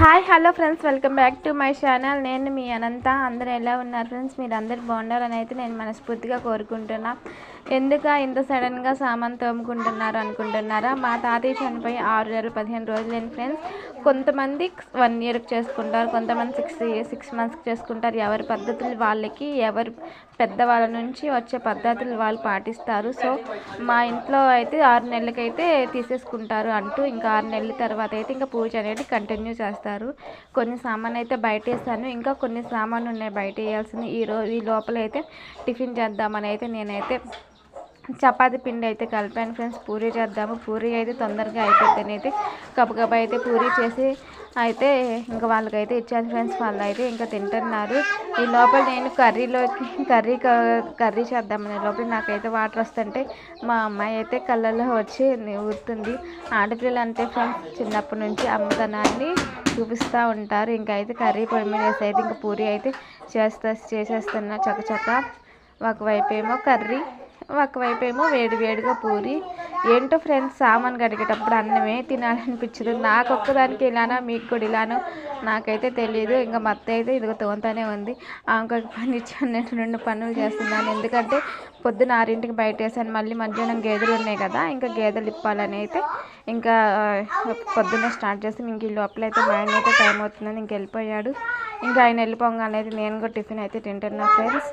Hi hello friends welcome back to my channel. నేను మీ అనంత. అందరూ ఎలా ఉన్నారు ఫ్రెండ్స్? మీరు అందరు బాగుండాలని అయితే నేను మనస్ఫూర్తిగా కోరుకుంటున్నా. ఎందుక ఇంత సడన్గా సామాన్ తోముకుంటున్నారు అనుకుంటున్నారా? మా తాతయ్య చనిపోయి ఆరు నెలలు పదిహేను రోజులు ఫ్రెండ్స్ కొంతమంది వన్ ఇయర్కి చేసుకుంటారు కొంతమంది సిక్స్ సిక్స్ మంత్స్కి చేసుకుంటారు. ఎవరి పద్ధతులు వాళ్ళకి ఎవరు పెద్దవాళ్ళ నుంచి వచ్చే పద్ధతులు వాళ్ళు పాటిస్తారు. సో మా ఇంట్లో అయితే ఆరు నెలలకైతే తీసేసుకుంటారు అంటూ ఇంకా ఆరు నెలల తర్వాత అయితే ఇంకా పూజ అనేది కంటిన్యూ చేస్తారు. కొన్ని సామాన్ అయితే బయట వేసాను ఇంకా కొన్ని సామాన్లు ఉన్నాయి బయట వేయాల్సింది. ఈ రోజు ఈ లోపల అయితే టిఫిన్ చేద్దామని అయితే నేనైతే చపాతి పిండి అయితే కలిపాను ఫ్రెండ్స్. పూరీ చేద్దాము. పూరీ అయితే తొందరగా అయిపోతుంది అయితే గబగబా అయితే పూరీ చేసి అయితే ఇంకా వాళ్ళకైతే ఇచ్చాను ఫ్రెండ్స్. వాళ్ళు అయితే ఇంకా తింటున్నారు. ఈ లోపల నేను కర్రీలోకి కర్రీ కర్రీ చేద్దామని లోపల నాకైతే వాటర్ వస్తుంటే మా అమ్మాయి అయితే కళ్ళల్లో వచ్చి ఊరుతుంది. ఆడపిల్లలు అంటే ఫ్రెండ్స్ చిన్నప్పటి నుంచి అమ్మతనాన్ని చూపిస్తూ ఉంటారు. ఇంకా అయితే కర్రీ పొడి మీద వేసి అయితే ఇంకా పూరీ అయితే చేస్తా చేసేస్తున్నా చకచక. ఒకవైపు ఏమో కర్రీ. ఒకవైపు ఏమో వేడి వేడిగా పూరి. ఏంటో ఫ్రెండ్స్ సామాన్ కడిగేటప్పుడు అన్నమే తినాలనిపించదు. నాకు ఒక్కదానికి ఇలానో మీకు కూడా ఇలానో? నాకైతే తెలియదు ఇంకా మత్త అయితే ఇదిగో తోంతానే ఉంది. ఇంకొక పని ఇచ్చాను. నేను రెండు పనులు చేస్తున్నాను. ఎందుకంటే పొద్దున ఆరింటికి బయట వేసాను. మళ్ళీ మధ్యాహ్నం గేదెలు ఉన్నాయి కదా ఇంకా గేదెలు ఇప్పాలని అయితే ఇంకా పొద్దున్నే స్టార్ట్ చేసి ఇంక ఈ లోపలైతే మా ఆయన అయితే టైం అవుతుందని ఇంక వెళ్ళిపోయాడు. ఇంకా ఆయన వెళ్ళిపోగానే అయితే నేను కూడా టిఫిన్ అయితే తింటున్నా ఫ్రెండ్స్.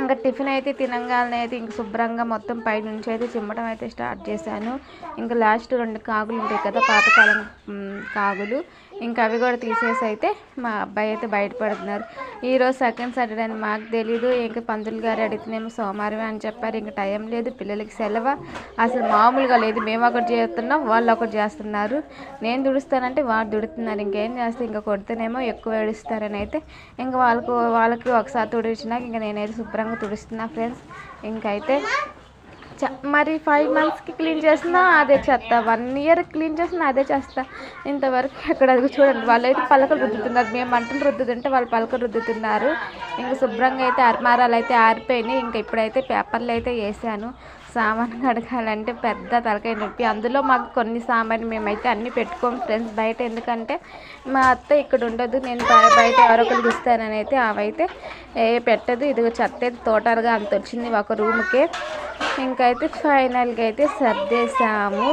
ఇంకా టిఫిన్ అయితే తినంగానే అయితే ఇంక శుభ్రంగా మొత్తం పై నుంచి అయితే చిమ్మటం అయితే స్టార్ట్ చేశాను. ఇంకా లాస్ట్ రెండు కాగులు ఉంటాయి కదా పాతకాలం కాగులు. ఇంకా అవి కూడా తీసేసి అయితే మా అబ్బాయి అయితే బయటపడుతున్నారు. ఈరోజు సెకండ్ సాటర్డే అని మాకు తెలీదు. ఇంకా పంతులు గారు అడిగితేనేమో సోమవారమే అని చెప్పారు. ఇంకా టైం లేదు పిల్లలకి సెలవు. అసలు మామూలుగా లేదు. మేము ఒకటి చేస్తున్నాం వాళ్ళు ఒకటి చేస్తున్నారు. నేను దుడుస్తానంటే వాళ్ళు దుడుతున్నారు. ఇంకేం చేస్తే ఇంకా కొడితేనేమో ఎక్కువ ఏడుస్తారని అయితే ఇంకా వాళ్ళకు వాళ్ళకి ఒకసారి తుడిచినాక ఇంకా నేనైతే శుభ్రంగా తుడుస్తున్నా ఫ్రెండ్స్. ఇంకైతే మరి ఫైవ్ మంత్స్కి క్లీన్ చేసినా అదే చెత్త వన్ ఇయర్ క్లీన్ చేసినా అదే చేస్తా. ఇంతవరకు ఎక్కడ అది చూడండి. వాళ్ళు అయితే పలకలు రుద్దుతున్నారు. మేము మంటలు రుద్దుతుంటే వాళ్ళు పలకలు రుద్దుతున్నారు. ఇంకా శుభ్రంగా అయితే అర్మారాలు అయితే ఆరిపోయినాయి. ఇంకా ఇప్పుడైతే పేపర్లు అయితే వేసాను. సామాన్ కడగాలంటే పెద్ద తలకాయ నొప్పి. అందులో మాకు కొన్ని సామాన్ మేమైతే అన్నీ పెట్టుకోము ఫ్రెండ్స్. బయట ఎందుకంటే మా అత్త ఇక్కడ ఉండదు. నేను బయట ఎవరొకరు ఇస్తానని అయితే అవైతే ఏ పెట్టదు. ఇది చెత్త తోటలుగా అంత వచ్చింది. ఒక రూమ్కే ఇంకైతే ఫైనల్గా అయితే సర్దేశాము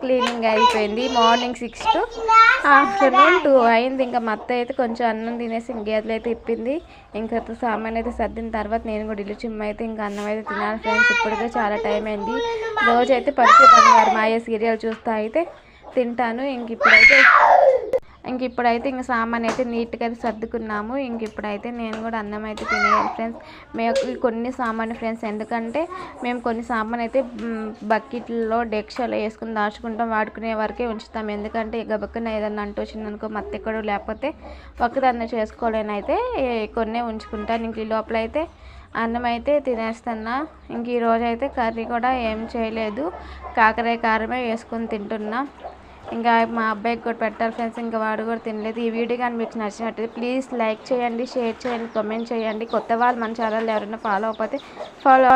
క్లీనింగ్ అయిపోయింది. Morning six to afternoon two అయింది. ఇంకా మా అత్త అయితే కొంచెం అన్నం తినేసి ఇంకేతలు అయితే ఇప్పింది. ఇంకా సామాన్ అయితే సర్దిన తర్వాత నేను కూడా ఇల్లు చిమ్మ అయితే ఇంకా అన్నం అయితే తినాలి ఫ్రెండ్స్. ఇప్పటికే చాలా టైం అయింది. రోజైతే అయితే పరిచయ పనివారు మాయ సీరియల్ చూస్తా అయితే తింటాను. ఇంక ఇప్పుడైతే ఇంక ఇప్పుడైతే ఇంక సామాన్ అయితే నీట్గా సర్దుకున్నాము. ఇంక ఇప్పుడైతే నేను కూడా అన్నం అయితే తినేయాలి ఫ్రెండ్స్. మేము కొన్ని సామాన్ ఫ్రెండ్స్ ఎందుకంటే మేము కొన్ని సామాన్ అయితే బకెట్లో డెక్షలో వేసుకుని దాచుకుంటాం. వాడుకునే వరకే ఉంచుతాం. ఎందుకంటే గబక్కన ఏదన్నా అంటూ వచ్చిందనుకో మత్తెక్కడు లేకపోతే ఒక్కదాన్ని చేసుకోలేనైతే కొన్నే ఉంచుకుంటాను. ఇంక ఈ లోపల అయితే అన్నం అయితే తినేస్తున్నా. ఇంక ఈరోజు అయితే కర్రీ కూడా ఏం చేయలేదు. కాకరాయ కారమే వేసుకొని తింటున్నా. ఇంకా మా అబ్బాయికి కూడా పెట్టాలి ఫ్రెండ్స్ ఇంకా వాడు కూడా తినలేదు. ఈ వీడియో కానీ మీకు నచ్చినట్టు ప్లీజ్ లైక్ చేయండి షేర్ చేయండి కామెంట్ చేయండి. కొత్త వాళ్ళు మన ఛానల్ ఎవరైనా ఫాలో అవ్వకపోతే ఫాలో